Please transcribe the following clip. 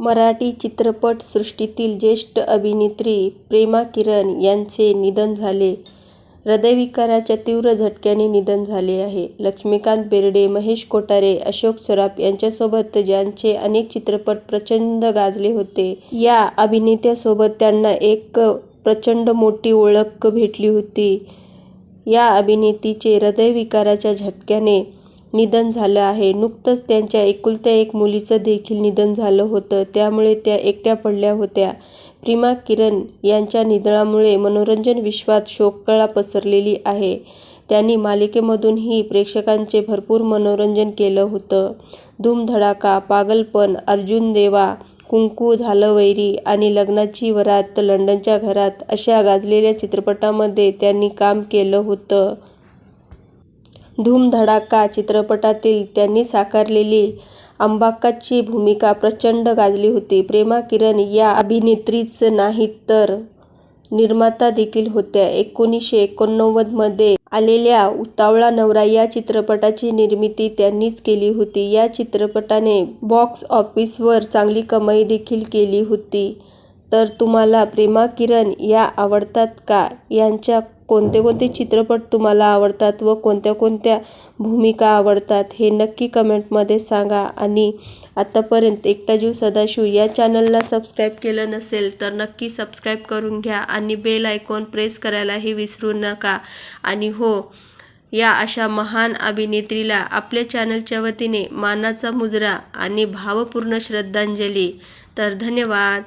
मराठी चित्रपटसृष्टीतील ज्येष्ठ अभिनेत्री प्रेमा किरण यांचे निधन झाले. हृदयविकाराच्या तीव्र झटक्याने निधन झाले आहे. लक्ष्मीकांत बेर्डे, महेश कोठारे, अशोक सराफ यांच्यासोबत ज्यांचे अनेक चित्रपट प्रचंड गाजले होते, या अभिनेत्यासोबत त्यांना एक प्रचंड मोठी ओळख भेटली होती. या अभिनेत्रीचे हृदयविकाराच्या झटक्याने निधन झालं आहे. नुकतंच त्यांच्या एकुलत्या एक मुलीचं देखील निधन झालं होतं. त्यामुळे त्या एकट्या पडल्या होत्या. प्रिमा किरण यांच्या निधनामुळे मनोरंजन विश्वात शोककळा पसरलेली आहे. त्यांनी मालिकेमधूनही प्रेक्षकांचे भरपूर मनोरंजन केलं होतं. धूमधडाका पागलपण अर्जुन देवा, कुंकू झालं वैरी आणि लग्नाची वरात, लंडनच्या घरात अशा गाजलेल्या चित्रपटांमध्ये त्यांनी काम केलं होतं. धूमधडाका चित्रपटातील त्यांनी साकारलेली अंबाक्काची भूमिका प्रचंड गाजली होती. प्रेमा किरण या अभिनेत्रीच नाहीत तर निर्माता देखील होत्या. एकोणीसशे एकोणनव्वदमध्ये आलेल्या उतावळा नवरा या चित्रपटाची निर्मिती त्यांनीच केली होती. या चित्रपटाने बॉक्स ऑफिसवर चांगली कमाई देखील केली होती. तर तुम्हाला प्रेमा किरण या आवडतात का? यांच्या कोणते कोणते चित्रपट तुम्हाला आवडतात व कोणत्या कोणत्या भूमिका आवडतात हे नक्की कमेंटमध्ये सांगा. आणि आत्तापर्यंत एकटा जीव सदाशिव या चॅनलला सबस्क्राईब केलं नसेल तर नक्की सबस्क्राईब करून घ्या आणि बेल आयकॉन प्रेस करायलाही विसरू नका. आणि हो, या अशा महान अभिनेत्रीला आपल्या चॅनलच्या वतीने मानाचा मुजरा आणि भावपूर्ण श्रद्धांजली. तर धन्यवाद.